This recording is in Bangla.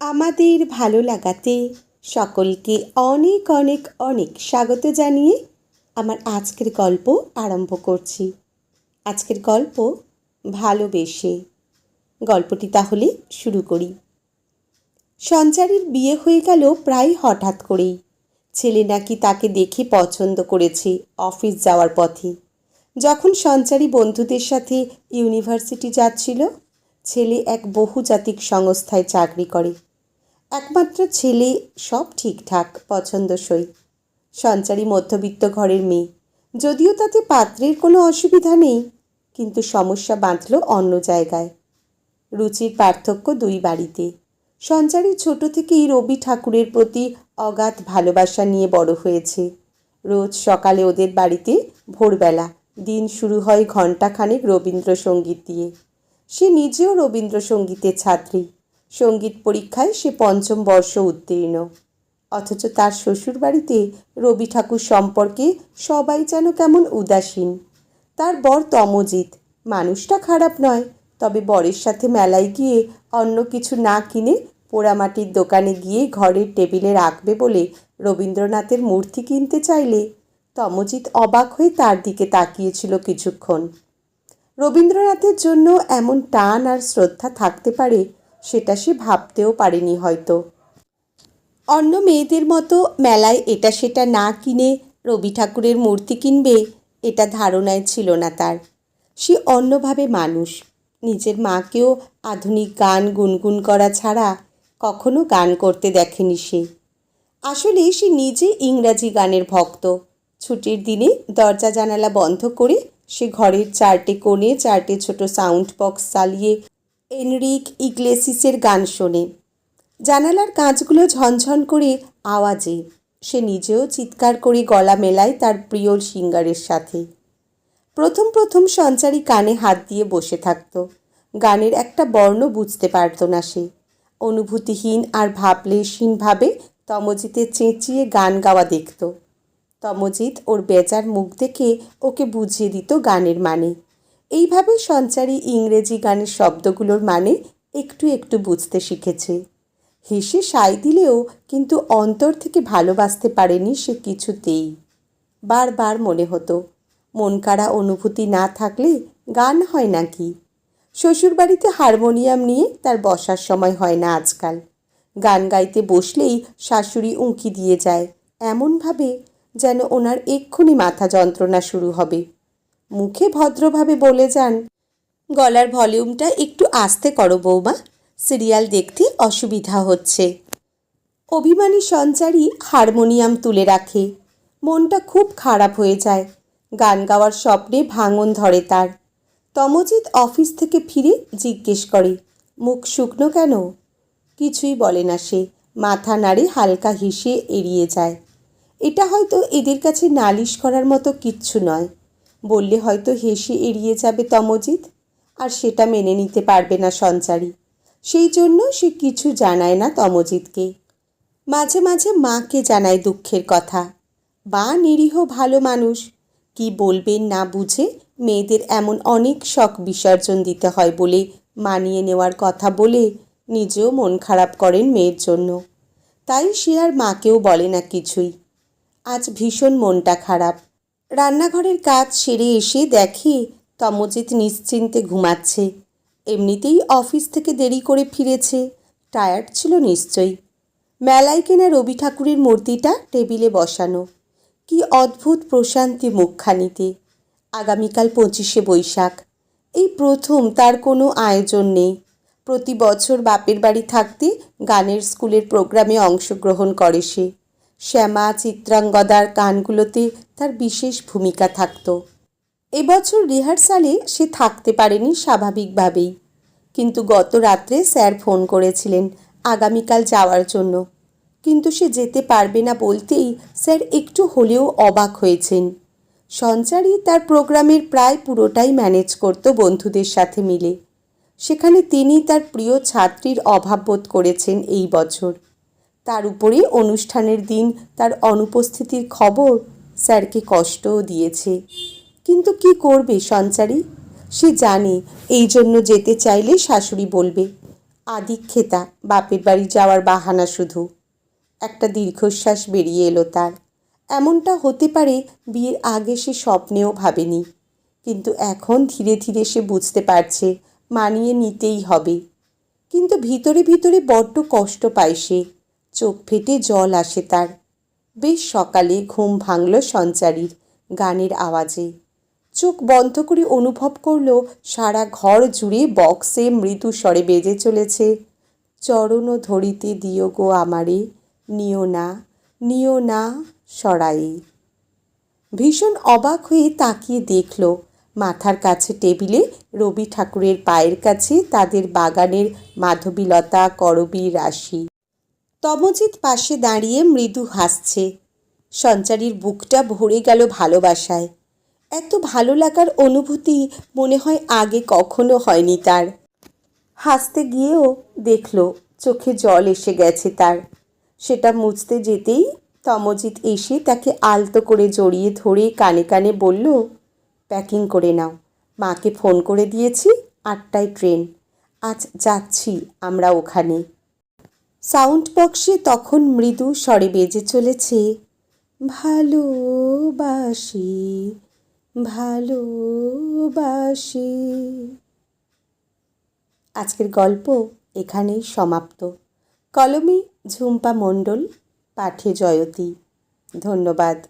আমাদের ভালো লাগাতে সকলকে অনেক অনেক অনেক স্বাগত জানিয়ে আমার আজকের গল্প আরম্ভ করছি। আজকের গল্প ভালোবেসে। গল্পটি তাহলে শুরু করি। সঞ্চারীর বিয়ে হয়ে গেল প্রায় হঠাৎ করেই। ছেলে নাকি তাকে দেখে পছন্দ করেছে অফিস যাওয়ার পথে। যখন সঞ্চারী বন্ধুদের সাথে ইউনিভার্সিটি যাচ্ছিল, ছেলে এক বহুজাতিক সংস্থায় চাকরি করে। একমাত্র ছেলে, সব ঠিকঠাক, পছন্দসই। সঞ্চারী মধ্যবিত্ত ঘরের মেয়ে। যদিও তাতে পাত্রের কোনো অসুবিধা নেই, কিন্তু সমস্যা বাঁধল অন্য জায়গায়। রুচির পার্থক্য দুই বাড়িতে। সঞ্চারী ছোট থেকেই রবি ঠাকুরের প্রতি অগাধ ভালোবাসা নিয়ে বড় হয়েছে। রোজ সকালে ওদের বাড়িতে ভোরবেলা দিন শুরু হয় ঘণ্টাখানেক রবীন্দ্রসঙ্গীত দিয়ে। সে নিজেও রবীন্দ্রসঙ্গীতের ছাত্রী। সংগীত পরীক্ষায় সে পঞ্চম বর্ষ উত্তীর্ণ। অথচ তার শ্বশুর বাড়িতে রবি ঠাকুর সম্পর্কে সবাই যেন কেমন উদাসীন। তার বর তমজিৎ। মানুষটা খারাপ নয়, তবে বরের সাথে মেলায় গিয়ে অন্য কিছু না কিনে পোড়ামাটির দোকানে গিয়ে ঘরের টেবিলে রাখবে বলে রবীন্দ্রনাথের মূর্তি কিনতে চাইলে তমজিৎ অবাক হয়ে তার দিকে তাকিয়েছিল কিছুক্ষণ। রবীন্দ্রনাথের জন্য এমন টান আর শ্রদ্ধা থাকতে পারে সেটা সে ভাবতেও পারেনি হয়তো। অন্য মেয়েদের মতো মেলায় এটা সেটা না কিনে রবি ঠাকুরের মূর্তি কিনবে এটা ধারণায় ছিল না তার। সে অন্যভাবে মানুষ। নিজের মাকেও আধুনিক গান গুনগুন করা ছাড়া কখনো গান করতে দেখেনি সে। আসলে সে নিজে ইংরাজি গানের ভক্ত। ছুটির দিনে দরজা জানালা বন্ধ করে সে ঘরের চারটে কোণে চারটে ছোট সাউন্ড বক্স চালিয়ে এনরিক ইগলেসিসের গান শোনে। জানালার কাঁচগুলো ঝনঝন করে আওয়াজে। সে নিজেও চিৎকার করে গলা মেলায় তার প্রিয় সিঙ্গারের সাথে। প্রথম প্রথম সঞ্চারী কানে হাত দিয়ে বসে থাকত। গানের একটা বর্ণ বুঝতে পারত না সে। অনুভূতিহীন আর ভাবলেশহীনভাবে তমজিতে চেঁচিয়ে গান গাওয়া দেখত। তমজিৎ ওর বেচার মুখ দেখে ওকে বুঝিয়ে দিত গানের মানে। এইভাবে সঞ্চারী ইংরেজি গানের শব্দগুলোর মানে একটু একটু বুঝতে শিখেছে। হেসে সাই দিলেও কিন্তু অন্তর থেকে ভালোবাসতে পারেনি সে কিছুতেই। বারবার মনে হতো, মন কাড়া অনুভূতি না থাকলে গান হয় নাকি? শ্বশুরবাড়িতে হারমোনিয়াম নিয়ে তার বসার সময় হয় না আজকাল। গান গাইতে বসলেই শাশুড়ি উঁকি দিয়ে যায়, এমনভাবে যেন ওনার এক্ষুনি মাথা যন্ত্রণা শুরু হবে। মুখে ভদ্রভাবে বলে যান, গলার ভলিউমটা একটু আস্তে করো বৌমা, সিরিয়াল দেখতে অসুবিধা হচ্ছে। অভিমানী সঞ্চারী হারমোনিয়াম তুলে রাখে। মনটা খুব খারাপ হয়ে যায়, গান গাওয়ার স্বপ্নে ভাঙন ধরে তার। তমজিৎ অফিস থেকে ফিরে জিজ্ঞেস করে, মুখ শুকনো কেন? কিছুই বলে না সে, মাথা নাড়ে হালকা হিসে এড়িয়ে যায়। এটা হয়তো এদের কাছে নালিশ করার মতো কিচ্ছু নয়। বললে হয়তো হেসে এড়িয়ে যাবে তমজিৎ। আর সেটা মেনে নিতে পারবে না সঞ্চারী। সেই জন্য সে কিছু জানায় না তমজিৎকে। মাঝে মাঝে মাকে জানায় দুঃখের কথা। বা নিরীহ ভালো মানুষ, কি বলবেন না বুঝে মেয়েদের এমন অনেক শখ বিসর্জন দিতে হয় বলে মানিয়ে নেওয়ার কথা বলে নিজেও মন খারাপ করেন মেয়ের জন্য। তাই সে আর মাকেও বলে না কিছুই। আজ ভীষণ মনটা খারাপ। রান্নাঘরের কাজ সেরে এসে দেখে তমজিৎ নিশ্চিন্তে ঘুমাচ্ছে। এমনিতেই অফিস থেকে দেরি করে ফিরেছে, টায়ার্ড ছিল নিশ্চয়ই। মেলায় কেনা রবি ঠাকুরের মূর্তিটা টেবিলে বসানো। কি অদ্ভুত প্রশান্তি মুখখানিতে। আগামীকাল পঁচিশে বৈশাখ। এই প্রথম, তার কোনো আয়োজন নেই। প্রতি বছর বাপের বাড়ি থাকতে গানের স্কুলের প্রোগ্রামে অংশগ্রহণ করে সে। শ্যামা চিত্রাঙ্গদার গানগুলোতে তার বিশেষ ভূমিকা থাকত। এবছর রিহার্সালে সে থাকতে পারেনি স্বাভাবিকভাবেই। কিন্তু গত রাত্রে স্যার ফোন করেছিলেন আগামীকাল যাওয়ার জন্য। কিন্তু সে যেতে পারবে না বলতেই স্যার একটু হলেও অবাক হয়েছেন। সঞ্চারী তার প্রোগ্রামের প্রায় পুরোটাই ম্যানেজ করত বন্ধুদের সাথে মিলে। সেখানে তিনি তার প্রিয় ছাত্রীর অভাব বোধ করেছেন এই বছর। তার উপরে অনুষ্ঠানের দিন তার অনুপস্থিতির খবর স্যারকে কষ্টও দিয়েছে। কিন্তু কি করবে সঞ্চারী? সে জানে, এই জন্য যেতে চাইলে শাশুড়ি বলবে, আদিক্ষেতা, বাপের বাড়ি যাওয়ার বাহানা শুধু। একটা দীর্ঘশ্বাস বেরিয়ে এলো তার। এমনটা হতে পারে বিয়ের আগে সে স্বপ্নেও ভাবেনি। কিন্তু এখন ধীরে ধীরে সে বুঝতে পারছে, মানিয়ে নিতেই হবে। কিন্তু ভিতরে ভিতরে বড্ড কষ্ট পায় সে। চোখ ফেটে জল আসে তার। বেশ সকালে ঘুম ভাঙল সঞ্চারীর গানের আওয়াজে। চোখ বন্ধ করে অনুভব করল সারা ঘর জুড়ে বক্সে মৃদু স্বরে বেজে চলেছে। চরণ ধরিতে দিও গো আমারে, নিও না নিও না সরাই ভীষণ অবাক হয়ে তাকিয়ে দেখল, মাথার কাছে টেবিলে রবি ঠাকুরের পায়ের কাছে তাদের বাগানের মাধবীলতা, করবীর রাশি। তমজিৎ পাশে দাঁড়িয়ে মৃদু হাসছে। সঞ্চারীর বুকটা ভরে গেল ভালোবাসায়। এত ভালো লাগার অনুভূতি মনে হয় আগে কখনো হয়নি তার। হাসতে গিয়েও দেখল চোখে জল এসে গেছে তার। সেটা মুছতে যেতেই তমজিৎ এসে তাকে আলতো করে জড়িয়ে ধরে কানে কানে বলল, প্যাকিং করে নাও। মাকে ফোন করে দিয়েছি, আটটায় ট্রেন। আজ যাচ্ছি আমরা ওখানে। সাউন্ড বক্সে তখন মৃদু স্বরে বেজে চলেছে, ভালোবাসি ভালোবাসি। আজকের গল্প এখানেই সমাপ্ত। কলমে ঝুম্পা মণ্ডল, পাঠে জয়তী। ধন্যবাদ।